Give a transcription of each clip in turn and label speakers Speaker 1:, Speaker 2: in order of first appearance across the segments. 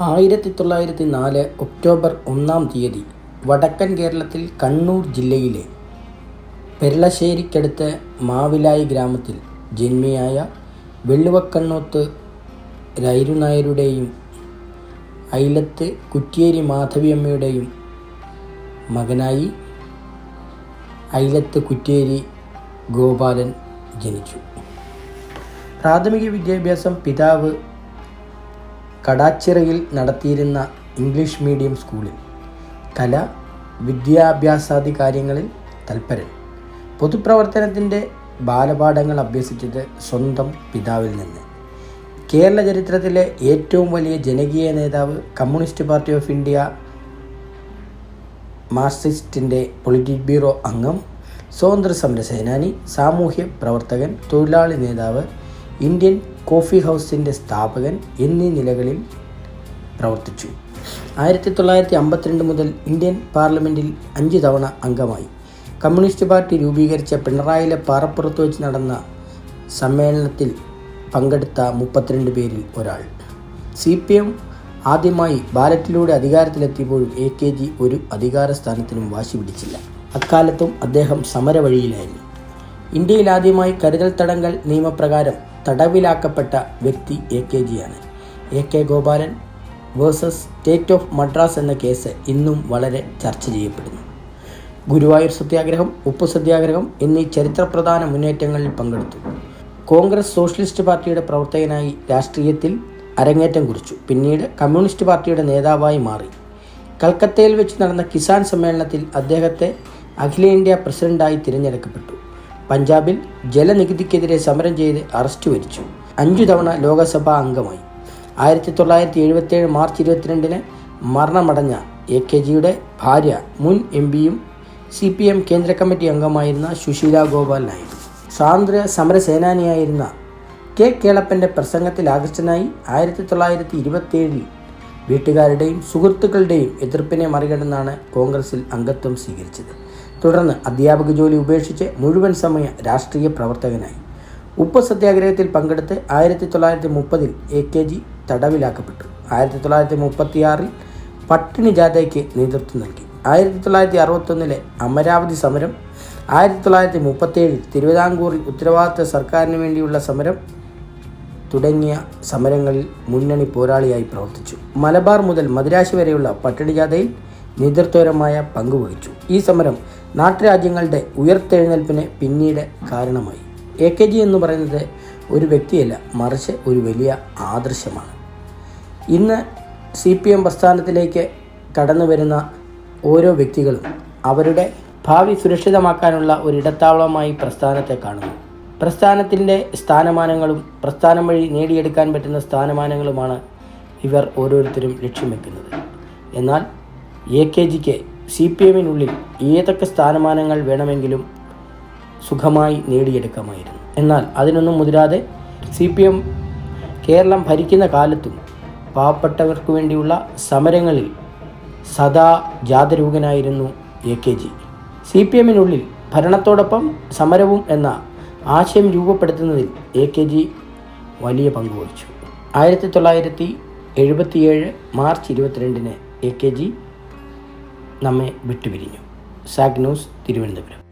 Speaker 1: ആയിരത്തി തൊള്ളായിരത്തി നാല് ഒക്ടോബർ ഒന്നാം തീയതി വടക്കൻ കേരളത്തിൽ കണ്ണൂർ ജില്ലയിലെ പെരളശ്ശേരിക്കടുത്ത് മാവിലായി ഗ്രാമത്തിൽ ജന്മിയായ വെള്ളുവക്കണ്ണോത്ത് രൈരുനായരുടെയും ഐലത്ത് കുറ്റിയേരി മാധവിയമ്മയുടെയും മകനായി ഐലത്ത് കുറ്റിയേരി ഗോപാലൻ ജനിച്ചു. പ്രാഥമിക വിദ്യാഭ്യാസം പിതാവ് കടാച്ചിറയിൽ നടത്തിയിരുന്ന ഇംഗ്ലീഷ് മീഡിയം സ്കൂളിൽ. കല വിദ്യാഭ്യാസാദി കാര്യങ്ങളിൽ തൽപരൻ. പൊതുപ്രവർത്തനത്തിന്റെ ബാലപാഠങ്ങൾ അഭ്യസിച്ചത് സ്വന്തം പിതാവിൽ നിന്ന്. കേരള ചരിത്രത്തിലെ ഏറ്റവും വലിയ ജനകീയ നേതാവ് കമ്മ്യൂണിസ്റ്റ് പാർട്ടി ഓഫ് ഇന്ത്യ മാർക്സിസ്റ്റിന്റെ പൊളിറ്റിക് ബ്യൂറോ അംഗം സ്വാതന്ത്ര്യ സമര സേനാനി സാമൂഹ്യ പ്രവർത്തകൻ തൊഴിലാളി നേതാവ് ഇന്ത്യൻ കോഫി ഹൗസിന്റെ സ്ഥാപകൻ എന്നീ നിലകളിൽ പ്രവർത്തിച്ചു. ആയിരത്തി തൊള്ളായിരത്തി അമ്പത്തിരണ്ട് മുതൽ ഇന്ത്യൻ പാർലമെന്റിൽ അഞ്ച് തവണ അംഗമായി. കമ്മ്യൂണിസ്റ്റ് പാർട്ടി രൂപീകരിച്ച പിണറായിലെ പാറപ്പുറത്ത് വെച്ച് നടന്ന സമ്മേളനത്തിൽ പങ്കെടുത്ത മുപ്പത്തിരണ്ട് പേരിൽ ഒരാൾ. സി പി എം ആദ്യമായി ബാലറ്റിലൂടെ അധികാരത്തിലെത്തിയപ്പോഴും എ കെ ജി ഒരു അധികാര സ്ഥാനത്തിനും വാശി പിടിച്ചില്ല. അക്കാലത്തും അദ്ദേഹം സമരവഴിയിലായിരുന്നു. ഇന്ത്യയിൽ ആദ്യമായി കരുതൽ തടങ്കൽ നിയമപ്രകാരം തടവിലാക്കപ്പെട്ട വ്യക്തി A K ജിയാണ് A K Gopalan versus state of Madras എന്ന കേസ് ഇന്നും വളരെ ചർച്ച ചെയ്യപ്പെടുന്നു. ഗുരുവായൂർ സത്യാഗ്രഹം ഉപ്പു സത്യാഗ്രഹം എന്നീ ചരിത്രപ്രധാന മുന്നേറ്റങ്ങളിൽ പങ്കെടുത്തു. കോൺഗ്രസ് സോഷ്യലിസ്റ്റ് പാർട്ടിയുടെ പ്രവർത്തകനായി രാഷ്ട്രീയത്തിൽ അരങ്ങേറ്റം കുറിച്ചു. പിന്നീട് കമ്മ്യൂണിസ്റ്റ് പാർട്ടിയുടെ നേതാവായി മാറി. കൽക്കത്തയിൽ വെച്ച് നടന്ന കിസാൻ സമ്മേളനത്തിൽ അദ്ദേഹത്തെ അഖിലേന്ത്യാ പ്രസിഡന്റായി തിരഞ്ഞെടുക്കപ്പെട്ടു. പഞ്ചാബിൽ ജലനികുതിക്കെതിരെ സമരം ചെയ്ത് അറസ്റ്റ് വരിച്ചു. അഞ്ചു തവണ ലോകസഭാ അംഗമായി. ആയിരത്തി തൊള്ളായിരത്തി എഴുപത്തേഴ് മാർച്ച് ഇരുപത്തിരണ്ടിന് മരണമടഞ്ഞ എ കെ ജിയുടെ ഭാര്യ മുൻ എം പിയും സി പി എം കേന്ദ്ര കമ്മിറ്റി അംഗമായിരുന്ന സുശീല ഗോപാലനായിരുന്നു സ്വാതന്ത്ര്യ സമരസേനാനിയായിരുന്ന കെ കേളപ്പന്റെ പ്രസംഗത്തിൽ ആകർഷനായി ആയിരത്തി തൊള്ളായിരത്തി ഇരുപത്തിയേഴിൽ വീട്ടുകാരുടെയും സുഹൃത്തുക്കളുടെയും എതിർപ്പിനെ മറികടന്നാണ് കോൺഗ്രസിൽ അംഗത്വം സ്വീകരിച്ചത്. തുടർന്ന് അധ്യാപക ജോലി ഉപേക്ഷിച്ച് മുഴുവൻ സമയ രാഷ്ട്രീയ പ്രവർത്തകനായി. ഉപ്പ് സത്യാഗ്രഹത്തിൽ പങ്കെടുത്ത് ആയിരത്തി തൊള്ളായിരത്തി മുപ്പതിൽ എ കെ ജി തടവിലാക്കപ്പെട്ടു. ആയിരത്തി തൊള്ളായിരത്തി മുപ്പത്തിയാറിൽ പട്ടിണി ജാഥയ്ക്ക് നേതൃത്വം നൽകി. ആയിരത്തി തൊള്ളായിരത്തി അറുപത്തൊന്നിലെ അമരാവതി സമരം ആയിരത്തി തൊള്ളായിരത്തി മുപ്പത്തേഴിൽ തിരുവിതാംകൂറിൽ ഉത്തരവാദിത്ത സർക്കാരിന് വേണ്ടിയുള്ള സമരം തുടങ്ങിയ സമരങ്ങളിൽ മുന്നണി പോരാളിയായി പ്രവർത്തിച്ചു. മലബാർ മുതൽ മദ്രാശി വരെയുള്ള പട്ടിണിജാഥയിൽ നേതൃത്വപരമായ പങ്കുവഹിച്ചു ഈ സമരം നാട്ടുരാജ്യങ്ങളുടെ ഉയർത്തെഴുന്നേൽപ്പിന് പിന്നീട് കാരണമായി. എ കെ ജി എന്ന് പറയുന്നത് ഒരു വ്യക്തിയല്ല മറിച്ച് ഒരു വലിയ ആദർശമാണ്. ഇന്ന് സി പി എം പ്രസ്ഥാനത്തിലേക്ക് കടന്നു വരുന്ന ഓരോ വ്യക്തികളും അവരുടെ ഭാവി സുരക്ഷിതമാക്കാനുള്ള ഒരിടത്താവളമായി പ്രസ്ഥാനത്തെ കാണുന്നു. പ്രസ്ഥാനത്തിന്റെ സ്ഥാനമാനങ്ങളും പ്രസ്ഥാനം വഴി നേടിയെടുക്കാൻ പറ്റുന്ന സ്ഥാനമാനങ്ങളുമാണ് ഇവർ ഓരോരുത്തരും ലക്ഷ്യം വെക്കുന്നത്. എന്നാൽ എ കെ ജിക്ക് സി പി എമ്മിനുള്ളിൽ ഏതൊക്കെ സ്ഥാനമാനങ്ങൾ വേണമെങ്കിലും സുഖമായി നേടിയെടുക്കാമായിരുന്നു. എന്നാൽ അതിനൊന്നും മുതിരാതെ സി പി എം കേരളം ഭരിക്കുന്ന കാലത്തും പാവപ്പെട്ടവർക്ക് വേണ്ടിയുള്ള സമരങ്ങളിൽ സദാ ജാതരൂകനായിരുന്നു A K G. C P എമ്മിനുള്ളിൽ ഭരണത്തോടൊപ്പം സമരവും എന്ന ആശയം രൂപപ്പെടുത്തുന്നതിൽ എ കെ ജി വലിയ പങ്ക് വഹിച്ചു. ആയിരത്തി തൊള്ളായിരത്തി എഴുപത്തിയേഴ് മാർച്ച് ഇരുപത്തിരണ്ടിന് എ കെ ജി നമ്മെ വിട്ടുപിരിഞ്ഞു. സാഗ് ന്യൂസ് തിരുവനന്തപുരം.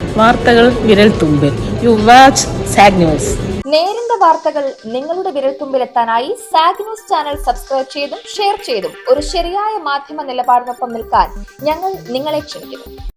Speaker 2: വാർത്തകൾ വിരൽ തുമ്പിൽ. യു വാച്ച് സാഗ് ന്യൂസ്
Speaker 3: നേരിന്റെ വാർത്തകൾ നിങ്ങളുടെ വിരൽത്തുമ്പിലെത്താനായി സാഗ് ന്യൂസ് ചാനൽ സബ്സ്ക്രൈബ് ചെയ്തും ഷെയർ ചെയ്തും ഒരു ശരിയായ മാധ്യമ നിലപാടിനൊപ്പം നിൽക്കാൻ ഞങ്ങൾ നിങ്ങളെ ക്ഷണിക്കുന്നു.